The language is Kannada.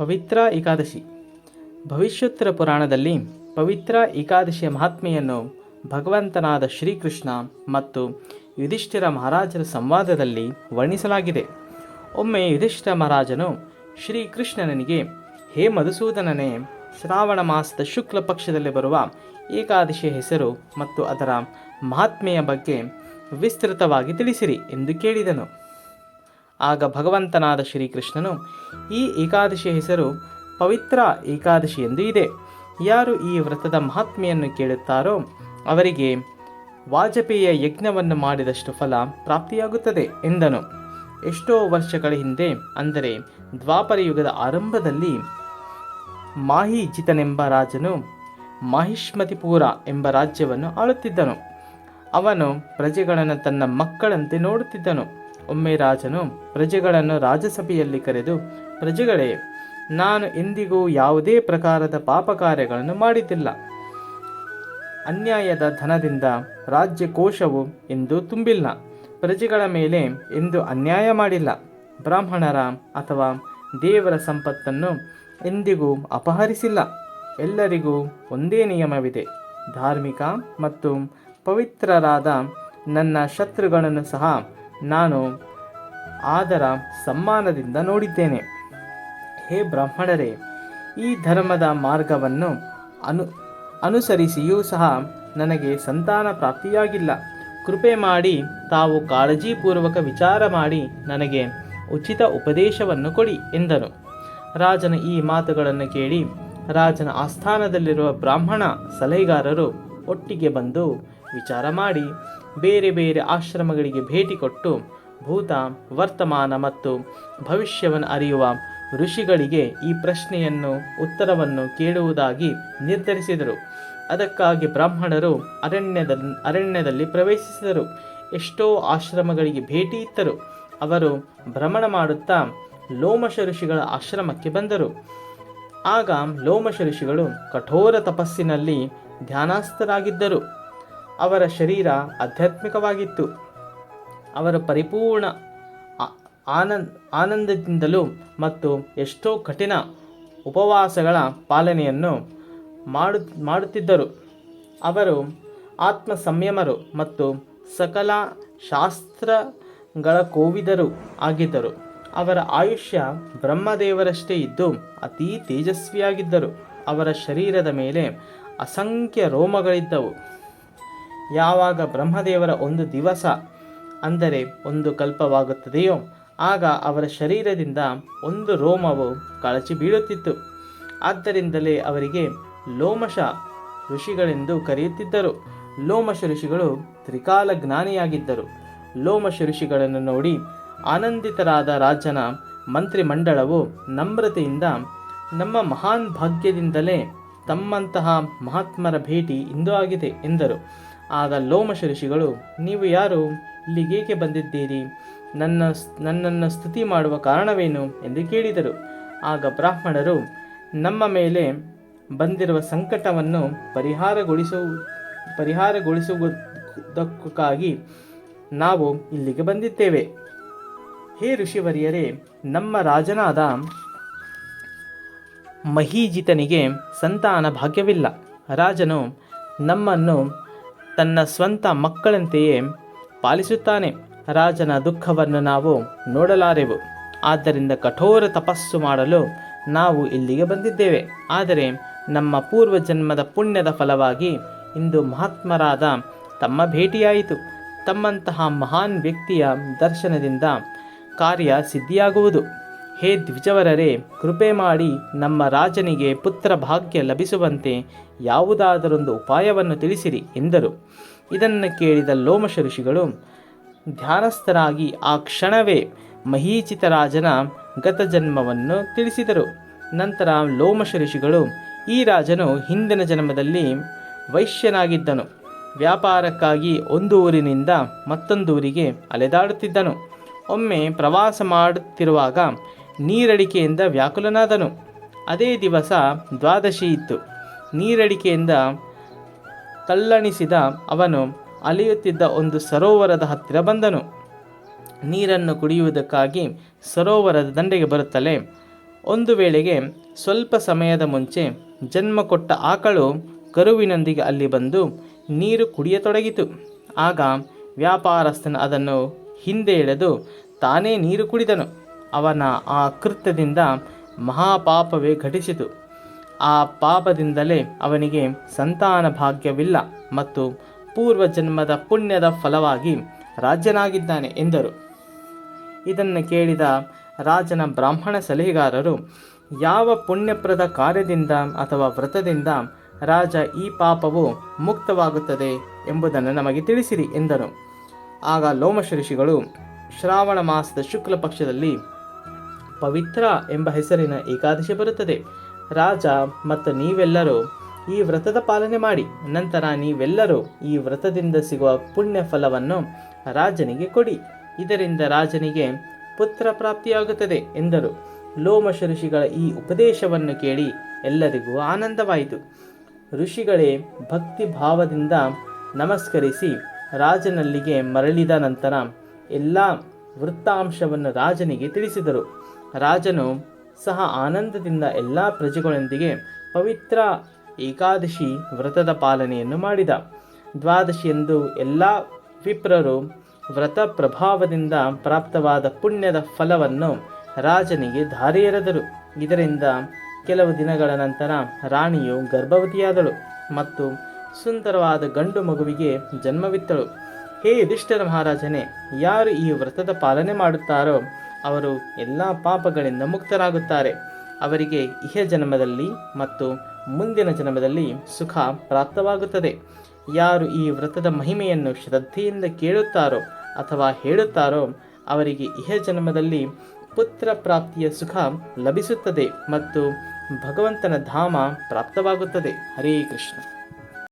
ಪವಿತ್ರ ಏಕಾದಶಿ. ಭವಿಷ್ಯೋತ್ತರ ಪುರಾಣದಲ್ಲಿ ಪವಿತ್ರ ಏಕಾದಶಿಯ ಮಹಾತ್ಮೆಯನ್ನು ಭಗವಂತನಾದ ಶ್ರೀಕೃಷ್ಣ ಮತ್ತು ಯುಧಿಷ್ಠಿರ ಮಹಾರಾಜರ ಸಂವಾದದಲ್ಲಿ ವರ್ಣಿಸಲಾಗಿದೆ. ಒಮ್ಮೆ ಯುಧಿಷ್ಠಿರ ಮಹಾರಾಜನು ಶ್ರೀಕೃಷ್ಣನಿಗೆ, ಹೇ ಮಧುಸೂದನನೇ, ಶ್ರಾವಣ ಮಾಸದ ಶುಕ್ಲ ಪಕ್ಷದಲ್ಲಿ ಬರುವ ಏಕಾದಶಿಯ ಹೆಸರು ಮತ್ತು ಅದರ ಮಹಾತ್ಮೆಯ ಬಗ್ಗೆ ವಿಸ್ತೃತವಾಗಿ ತಿಳಿಸಿರಿ ಎಂದು ಕೇಳಿದನು. ಆಗ ಭಗವಂತನಾದ ಶ್ರೀಕೃಷ್ಣನು, ಈ ಏಕಾದಶಿ ಹೆಸರು ಪವಿತ್ರ ಏಕಾದಶಿ ಎಂದು ಇದೆ. ಯಾರು ಈ ವ್ರತದ ಮಹಾತ್ಮೆಯನ್ನು ಕೇಳುತ್ತಾರೋ, ಅವರಿಗೆ ವಾಜಪೇಯ ಯಜ್ಞವನ್ನು ಮಾಡಿದಷ್ಟು ಫಲ ಪ್ರಾಪ್ತಿಯಾಗುತ್ತದೆ ಎಂದನು. ಎಷ್ಟೋ ವರ್ಷಗಳ ಹಿಂದೆ, ಅಂದರೆ ದ್ವಾಪರ ಯುಗದ ಆರಂಭದಲ್ಲಿ, ಮಾಹಿಜಿತನೆಂಬ ರಾಜನು ಮಾಹಿಷ್ಮತಿಪುರ ಎಂಬ ರಾಜ್ಯವನ್ನು ಆಳುತ್ತಿದ್ದನು. ಅವನು ಪ್ರಜೆಗಳನ್ನು ತನ್ನ ಮಕ್ಕಳಂತೆ ನೋಡುತ್ತಿದ್ದನು. ಒಮ್ಮೆ ರಾಜನು ಪ್ರಜೆಗಳನ್ನು ರಾಜಸಭೆಯಲ್ಲಿ ಕರೆದು, ಪ್ರಜೆಗಳೇ, ನಾನು ಎಂದಿಗೂ ಯಾವುದೇ ಪ್ರಕಾರದ ಪಾಪ ಕಾರ್ಯಗಳನ್ನು ಮಾಡಿದ್ದಿಲ್ಲ. ಅನ್ಯಾಯದ ಧನದಿಂದ ರಾಜ್ಯ ಕೋಶವು ಎಂದು ತುಂಬಿಲ್ಲ. ಪ್ರಜೆಗಳ ಮೇಲೆ ಎಂದು ಅನ್ಯಾಯ ಮಾಡಿಲ್ಲ. ಬ್ರಾಹ್ಮಣರ ಅಥವಾ ದೇವರ ಸಂಪತ್ತನ್ನು ಎಂದಿಗೂ ಅಪಹರಿಸಿಲ್ಲ. ಎಲ್ಲರಿಗೂ ಒಂದೇ ನಿಯಮವಿದೆ. ಧಾರ್ಮಿಕ ಮತ್ತು ಪವಿತ್ರರಾದ ನನ್ನ ಶತ್ರುಗಳನ್ನು ಸಹ ನಾನು ಆದರ ಸಮ್ಮಾನದಿಂದ ನೋಡಿದ್ದೇನೆ. ಹೇ ಬ್ರಾಹ್ಮಣರೇ, ಈ ಧರ್ಮದ ಮಾರ್ಗವನ್ನು ಅನು, ಅನುಸರಿಸಿಯೂ ಸಹ ನನಗೆ ಸಂತಾನ ಪ್ರಾಪ್ತಿಯಾಗಿಲ್ಲ. ಕೃಪೆ ಮಾಡಿ ತಾವು ಕಾಳಜಿಪೂರ್ವಕ ವಿಚಾರ ಮಾಡಿ ನನಗೆ ಉಚಿತ ಉಪದೇಶವನ್ನು ಕೊಡಿ ಎಂದನು. ರಾಜನ ಈ ಮಾತುಗಳನ್ನು ಕೇಳಿ ರಾಜನ ಆಸ್ಥಾನದಲ್ಲಿರುವ ಬ್ರಾಹ್ಮಣ ಸಲಹೆಗಾರರು ಒಟ್ಟಿಗೆ ಬಂದು ವಿಚಾರ ಮಾಡಿ ಬೇರೆ ಬೇರೆ ಆಶ್ರಮಗಳಿಗೆ ಭೇಟಿ ಕೊಟ್ಟು ಭೂತ, ವರ್ತಮಾನ ಮತ್ತು ಭವಿಷ್ಯವನ್ನು ಅರಿಯುವ ಋಷಿಗಳಿಗೆ ಈ ಪ್ರಶ್ನೆಯನ್ನು, ಉತ್ತರವನ್ನು ಕೇಳುವುದಾಗಿ ನಿರ್ಧರಿಸಿದರು. ಅದಕ್ಕಾಗಿ ಬ್ರಾಹ್ಮಣರು ಅರಣ್ಯದ, ಅರಣ್ಯದಲ್ಲಿ ಪ್ರವೇಶಿಸಿದರು. ಎಷ್ಟೋ ಆಶ್ರಮಗಳಿಗೆ ಭೇಟಿ ಇತ್ತರು. ಅವರು ಭ್ರಮಣ ಮಾಡುತ್ತಾ ಲೋಮಶ ಋಷಿಗಳ ಆಶ್ರಮಕ್ಕೆ ಬಂದರು. ಆಗ ಲೋಮಶ ಋಷಿಗಳು ಕಠೋರ ತಪಸ್ಸಿನಲ್ಲಿ ಧ್ಯಾನಾಸ್ಥರಾಗಿದ್ದರು. ಅವರ ಶರೀರ ಆಧ್ಯಾತ್ಮಿಕವಾಗಿತ್ತು. ಅವರ ಪರಿಪೂರ್ಣ ಆನಂದ್, ಆನಂದದಿಂದಲೂ ಮತ್ತು ಎಷ್ಟೋ ಕಠಿಣ ಉಪವಾಸಗಳ ಪಾಲನೆಯನ್ನು ಮಾಡು, ಮಾಡುತ್ತಿದ್ದರು. ಅವರು ಆತ್ಮ ಸಂಯಮರು ಮತ್ತು ಸಕಲ ಶಾಸ್ತ್ರಗಳ ಕೋವಿದರು ಆಗಿದ್ದರು. ಅವರ ಆಯುಷ್ಯ ಬ್ರಹ್ಮದೇವರಷ್ಟೇ ಇದ್ದು ಅತೀ ತೇಜಸ್ವಿಯಾಗಿದ್ದರು. ಅವರ ಶರೀರದ ಮೇಲೆ ಅಸಂಖ್ಯ ರೋಮಗಳಿದ್ದವು. ಯಾವಾಗ ಬ್ರಹ್ಮದೇವರ ಒಂದು ದಿವಸ ಅಂದರೆ ಒಂದು ಕಲ್ಪವಾಗುತ್ತದೆಯೋ, ಆಗ ಅವರ ಶರೀರದಿಂದ ಒಂದು ರೋಮವು ಕಳಚಿ ಬೀಳುತ್ತಿತ್ತು. ಆದ್ದರಿಂದಲೇ ಅವರಿಗೆ ಲೋಮಶ ಋಷಿಗಳೆಂದು ಕರೆಯುತ್ತಿದ್ದರು. ಲೋಮಶ ಋಷಿಗಳು ತ್ರಿಕಾಲ ಜ್ಞಾನಿಯಾಗಿದ್ದರು. ಲೋಮಶ ಋಷಿಗಳನ್ನು ನೋಡಿ ಆನಂದಿತರಾದ ರಾಜನ ಮಂತ್ರಿಮಂಡಳವು ನಮ್ರತೆಯಿಂದ ನಮ್ಮ ಮಹಾನ್ ಭಾಗ್ಯದಿಂದಲೇ ತಮ್ಮಂತಹ ಮಹಾತ್ಮರ ಭೇಟಿ ಇಂದು ಆಗಿದೆ ಎಂದರು. ಆಗ ಲೋಮಶ ಋಷಿಗಳು ನೀವು ಯಾರು? ಇಲ್ಲಿಗೇಕೆ ಬಂದಿದ್ದೀರಿ? ನನ್ನ ನನ್ನನ್ನು ಸ್ತುತಿ ಮಾಡುವ ಕಾರಣವೇನು? ಎಂದು ಕೇಳಿದರು. ಆಗ ಬ್ರಾಹ್ಮಣರು, ನಮ್ಮ ಮೇಲೆ ಬಂದಿರುವ ಸಂಕಟವನ್ನು ಪರಿಹಾರಗೊಳಿಸು, ಪರಿಹಾರಗೊಳಿಸುವುದಕ್ಕಾಗಿ ನಾವು ಇಲ್ಲಿಗೆ ಬಂದಿದ್ದೇವೆ. ಹೇ ಋಷಿವರಿಯರೇ, ನಮ್ಮ ರಾಜನಾದ ಮಹೀಜಿತನಿಗೆ ಸಂತಾನ ಭಾಗ್ಯವಿಲ್ಲ. ರಾಜನು ನಮ್ಮನ್ನು ತನ್ನ ಸ್ವಂತ ಮಕ್ಕಳಂತೆಯೇ ಪಾಲಿಸುತ್ತಾನೆ. ರಾಜನ ದುಃಖವನ್ನು ನಾವು ನೋಡಲಾರೆವು. ಆದ್ದರಿಂದ ಕಠೋರ ತಪಸ್ಸು ಮಾಡಲು ನಾವು ಇಲ್ಲಿಗೆ ಬಂದಿದ್ದೇವೆ. ಆದರೆ ನಮ್ಮ ಪೂರ್ವ ಜನ್ಮದ ಪುಣ್ಯದ ಫಲವಾಗಿ ಇಂದು ಮಹಾತ್ಮರಾದ ತಮ್ಮ ಭೇಟಿಯಾಯಿತು. ತಮ್ಮಂತಹ ಮಹಾನ್ ವ್ಯಕ್ತಿಯ ದರ್ಶನದಿಂದ ಕಾರ್ಯ ಸಿದ್ಧಿಯಾಗುವುದು. ಹೇ ದ್ವಿಜವರರೇ, ಕೃಪೆ ಮಾಡಿ ನಮ್ಮ ರಾಜನಿಗೆ ಪುತ್ರ ಭಾಗ್ಯ ಲಭಿಸುವಂತೆ ಯಾವುದಾದರೊಂದು ಉಪಾಯವನ್ನು ತಿಳಿಸಿರಿ ಎಂದರು. ಇದನ್ನು ಕೇಳಿದ ಲೋಮಶ ಋಷಿಗಳು ಧ್ಯಾನಸ್ಥರಾಗಿ ಆ ಕ್ಷಣವೇ ಮಹೀಚಿತ ರಾಜನ ಗತಜನ್ಮವನ್ನು ತಿಳಿಸಿದರು. ನಂತರ ಲೋಮಶ ಋಷಿಗಳು ಈ ರಾಜನು ಹಿಂದಿನ ಜನ್ಮದಲ್ಲಿ ವೈಶ್ಯನಾಗಿದ್ದನು. ವ್ಯಾಪಾರಕ್ಕಾಗಿ ಒಂದು ಊರಿನಿಂದ ಮತ್ತೊಂದು ಊರಿಗೆ ಅಲೆದಾಡುತ್ತಿದ್ದನು. ಒಮ್ಮೆ ಪ್ರವಾಸ ಮಾಡುತ್ತಿರುವಾಗ ನೀರಡಿಕೆಯಿಂದ ವ್ಯಾಕುಲನಾದನು. ಅದೇ ದಿವಸ ದ್ವಾದಶಿ ಇತ್ತು. ನೀರಡಿಕೆಯಿಂದ ತಳ್ಳಣಿಸಿದ ಅವನು ಅಲೆಯುತ್ತಿದ್ದ ಒಂದು ಸರೋವರದ ಹತ್ತಿರ ಬಂದನು. ನೀರನ್ನು ಕುಡಿಯುವುದಕ್ಕಾಗಿ ಸರೋವರದ ದಂಡೆಗೆ ಬರುತ್ತಲೇ ಒಂದು ವೇಳೆಗೆ ಸ್ವಲ್ಪ ಸಮಯದ ಮುಂಚೆ ಜನ್ಮ ಕೊಟ್ಟ ಆಕಳು ಕರುವಿನೊಂದಿಗೆ ಅಲ್ಲಿ ಬಂದು ನೀರು ಕುಡಿಯತೊಡಗಿತು. ಆಗ ವ್ಯಾಪಾರಸ್ಥನು ಅದನ್ನು ಹಿಂದೆ ಎಳೆದು ತಾನೇ ನೀರು ಕುಡಿದನು. ಅವನ ಆ ಕೃತ್ಯದಿಂದ ಮಹಾಪಾಪವೇ ಘಟಿಸಿತು. ಆ ಪಾಪದಿಂದಲೇ ಅವನಿಗೆ ಸಂತಾನ ಭಾಗ್ಯವಿಲ್ಲ ಮತ್ತು ಪೂರ್ವ ಜನ್ಮದ ಪುಣ್ಯದ ಫಲವಾಗಿ ರಾಜ್ಯನಾಗಿದ್ದಾನೆ ಎಂದರು. ಇದನ್ನು ಕೇಳಿದ ರಾಜನ ಬ್ರಾಹ್ಮಣ ಸಲಹೆಗಾರರು, ಯಾವ ಪುಣ್ಯಪ್ರದ ಕಾರ್ಯದಿಂದ ಅಥವಾ ವ್ರತದಿಂದ ರಾಜ ಈ ಪಾಪವು ಮುಕ್ತವಾಗುತ್ತದೆ ಎಂಬುದನ್ನು ನಮಗೆ ತಿಳಿಸಿರಿ ಎಂದರು. ಆಗ ಲೋಮಶ ಋಷಿಗಳು ಶ್ರಾವಣ ಮಾಸದ ಶುಕ್ಲ ಪಕ್ಷದಲ್ಲಿ ಪವಿತ್ರ ಎಂಬ ಹೆಸರಿನ ಏಕಾದಶಿ ಬರುತ್ತದೆ. ರಾಜ ಮತ್ತು ನೀವೆಲ್ಲರೂ ಈ ವ್ರತದ ಪಾಲನೆ ಮಾಡಿ, ನಂತರ ನೀವೆಲ್ಲರೂ ಈ ವ್ರತದಿಂದ ಸಿಗುವ ಪುಣ್ಯ ಫಲವನ್ನು ರಾಜನಿಗೆ ಕೊಡಿ. ಇದರಿಂದ ರಾಜನಿಗೆ ಪುತ್ರ ಪ್ರಾಪ್ತಿಯಾಗುತ್ತದೆ ಎಂದರು. ಲೋಮಶ ಋಷಿಗಳ ಈ ಉಪದೇಶವನ್ನು ಕೇಳಿ ಎಲ್ಲರಿಗೂ ಆನಂದವಾಯಿತು. ಋಷಿಗಳೇ, ಭಕ್ತಿ ಭಾವದಿಂದ ನಮಸ್ಕರಿಸಿ ರಾಜನಲ್ಲಿಗೆ ಮರಳಿದ ನಂತರ ಎಲ್ಲ ವೃತ್ತಾಂಶವನ್ನು ರಾಜನಿಗೆ ತಿಳಿಸಿದರು. ರಾಜನು ಸಹ ಆನಂದದಿಂದ ಎಲ್ಲ ಪ್ರಜೆಗಳೊಂದಿಗೆ ಪವಿತ್ರ ಏಕಾದಶಿ ವ್ರತದ ಪಾಲನೆಯನ್ನು ಮಾಡಿದ. ದ್ವಾದಶಿಯಂದು ಎಲ್ಲ ವಿಪ್ರರು ವ್ರತ ಪ್ರಭಾವದಿಂದ ಪ್ರಾಪ್ತವಾದ ಪುಣ್ಯದ ಫಲವನ್ನು ರಾಜನಿಗೆ ಧಾರೆ ಎರೆದರು ಇದರಿಂದ ಕೆಲವು ದಿನಗಳ ನಂತರ ರಾಣಿಯು ಗರ್ಭವತಿಯಾದಳು ಮತ್ತು ಸುಂದರವಾದ ಗಂಡು ಮಗುವಿಗೆ ಜನ್ಮವಿತ್ತಳು. ಹೇ ಯುಧಿಷ್ಠಿರ ಮಹಾರಾಜನೇ, ಯಾರು ಈ ವ್ರತದ ಪಾಲನೆ ಮಾಡುತ್ತಾರೋ ಅವರು ಎಲ್ಲ ಪಾಪಗಳಿಂದ ಮುಕ್ತರಾಗುತ್ತಾರೆ. ಅವರಿಗೆ ಇಹ ಜನ್ಮದಲ್ಲಿ ಮತ್ತು ಮುಂದಿನ ಜನ್ಮದಲ್ಲಿ ಸುಖ ಪ್ರಾಪ್ತವಾಗುತ್ತದೆ. ಯಾರು ಈ ವ್ರತದ ಮಹಿಮೆಯನ್ನು ಶ್ರದ್ಧೆಯಿಂದ ಕೇಳುತ್ತಾರೋ ಅಥವಾ ಹೇಳುತ್ತಾರೋ ಅವರಿಗೆ ಇಹ ಜನ್ಮದಲ್ಲಿ ಪುತ್ರ ಪ್ರಾಪ್ತಿಯ ಸುಖ ಲಭಿಸುತ್ತದೆ ಮತ್ತು ಭಗವಂತನ ಧಾಮ ಪ್ರಾಪ್ತವಾಗುತ್ತದೆ. ಹರೇ ಕೃಷ್ಣ.